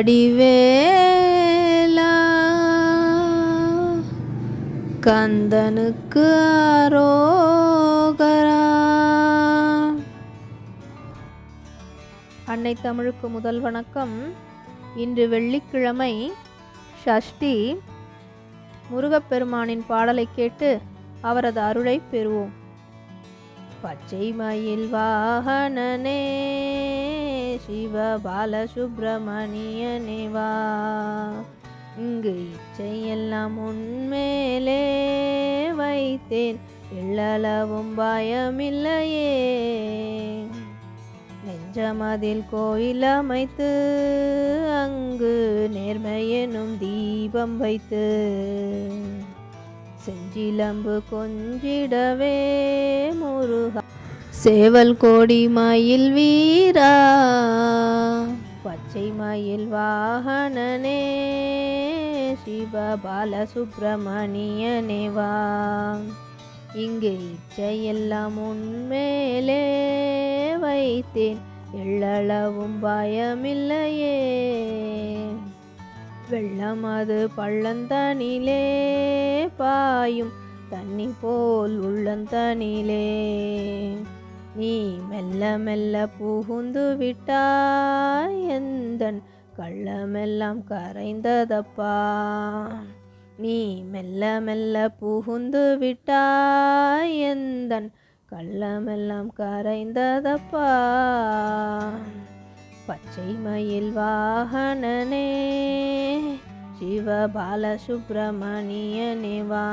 வடிவேலா கந்தனுக்கு ஆரோகரா. அன்னை தமிழுக்கு முதல் வணக்கம். இன்று வெள்ளிக்கிழமை ஷஷ்டி. முருகப்பெருமானின் பாடலை கேட்டு அவரது அருளை பெறுவோம். பச்சை மயில் வாகனனே. சிவ பாலசுப்பிரமணியனே வா. இங்கு இச்சையெல்லாம் உன்மேலே வைத்தேன். எள்ளளவும் பயமில்லையே. நெஞ்சமதில் கோயில் அமைத்து அங்கு நேர்மையெனும் தீபம் வைத்து செஞ்சிலம்பு கொஞ்சிடவே முருகா. சேவல் கோடி மயில் வீரா. பச்சை மயில் வாகனனே சிவ பாலசுப்பிரமணியனே வா. இங்கு இச்சையெல்லாம் உன்மேலே வைத்தேன் எள்ளளவும் பயமில்லையே. வெள்ளம் அது பள்ளந்தனிலே பாயும் தண்ணி போல் உள்ளந்தனிலே. நீ மெல்ல மெல்ல புகுந்து விட்டாய் எந்தன் கள்ளமெல்லாம் கரைந்ததப்பா? நீ மெல்ல மெல்ல புகுந்து விட்டாய் எந்தன் கள்ளமெல்லாம் கரைந்ததப்பா? பச்சை மயில் வாகனனே சிவபால பாலசுப்பிரமணியனே வா.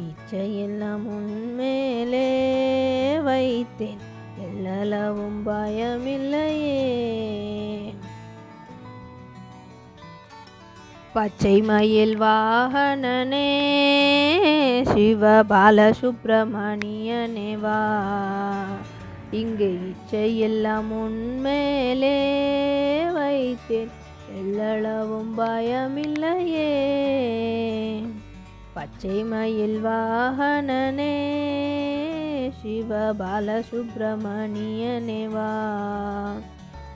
இச்சையெல்லாம் உன்மேலே வைத்தேன். எல்லளவும் பயமில்லையே. பச்சை மயில் வாகனனே சிவ பாலசுப்பிரமணியனே வா. இங்கு இச்சையெல்லாம் உன்மேலே வைத்தேன். எல்லளவும் பயமில்லையே. பச்சை வாகனனே சிவ பாலசுப்பிரமணியனே வா.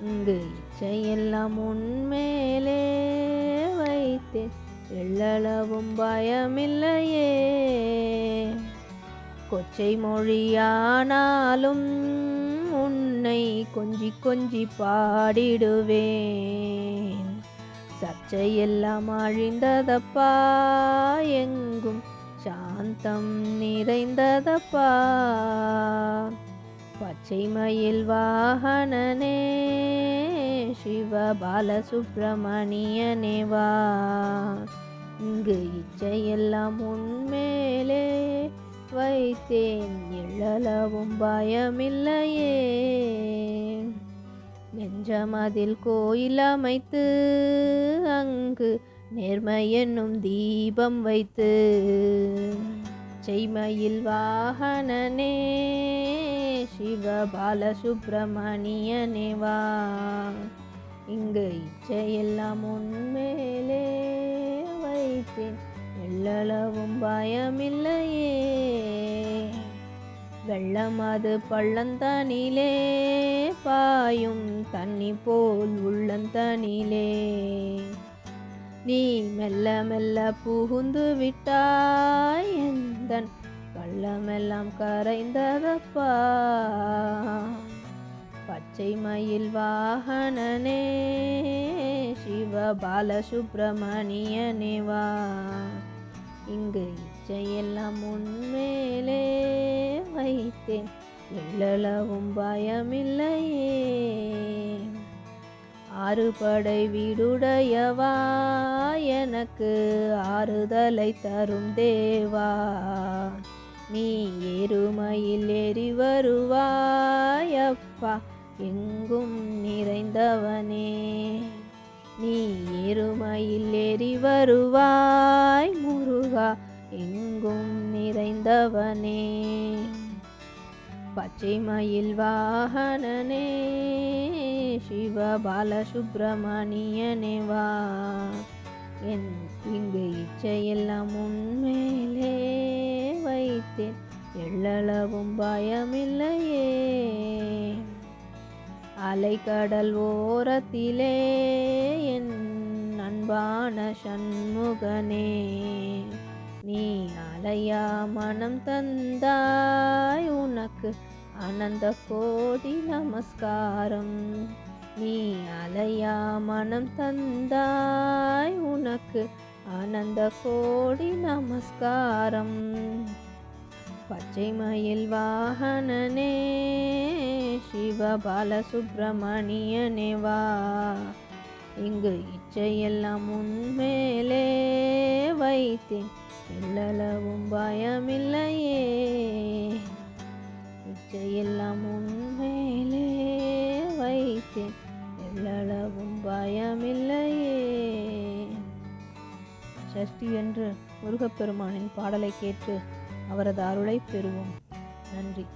இங்கு இச்சையெல்லாம் உன்மேலே வைத்தேன் எள்ளளவும் பயமில்லையே. கொச்சை மொழியானாலும் உன்னை கொஞ்சி கொஞ்சி பாடிடுவேன். சர்ச்சையெல்லாம் அழிந்ததப்பா எங்கும் சாந்தம் நிறைந்ததப்பா. பச்சை மயில் வாகனனே சிவ பாலசுப்பிரமணியனே வா. இங்கு இச்சையெல்லாம் உண்மேலே வைத்தேன் எழலவும் பயமில்லையே. நெஞ்சமதில் கோயில் அமைத்து அங்கு நேர்மை என்னும் தீபம் வைத்து. செய்மையில் வாகனனே சிவபால பாலசுப்பிரமணியனே வா. இங்கு இச்சையெல்லாம் உன்மேலே வைத்தேன் எல்லளவும் பயமில்லையே. வெள்ளம் அது பள்ளந்தானிலே பாயும் தண்ணி போல் உள்ளந்தனிலே நீ மெல்ல மெல்ல புகுந்து விட்டாய் எந்தன் பள்ளமெல்லாம் கரைந்ததப்பா. பச்சை மயில் வாகனனே சிவ பாலசுப்பிரமணியனே வா. இங்கு இச்சையெல்லாம் உன்மேலே வைத்தேன். எள்ளளவும் பயமில்லையே. ஆறுபடை வீடுடையவா எனக்கு ஆறுதலை தரும் தேவா. நீ எருமையில் ஏறி வருவாயப்பா எங்கும் நிறைந்தவனே. நீ எருமையில் ஏறி வருவாய் முருகா எங்கும் நிறைந்தவனே. பச்சை மயில் வாகனனே சிவ பாலசுப்பிரமணியனே வா. என் இங்கு இச்சையெல்லாம் உண்மையிலே வைத்தேன். எள்ளளவும் பயமில்லையே. அலைக்கடல் ஓரத்திலே என் அன்பான சண்முகனே நீ அலையா மனம் தந்தாய் உனக்கு அனந்த கோடி நமஸ்காரம். நீ அலையா மனம் தந்தாய் உனக்கு ஆனந்த கோடி நமஸ்காரம். பச்சை மயில் வாகனனே சிவ பாலசுப்பிரமணியனே வா. இங்கு இச்சையெல்லாம் உன்மேலே வைத்தேன். எல்லளவும் பயமில்லையே. இச்சையெல்லாம் உண்மையிலே வைத்தேன். எல்லளவும் பயமில்லையே. சஷ்டி என்று முருகப்பெருமானின் பாடலை கேட்டு அவரது அருளை பெறுவோம். நன்றி.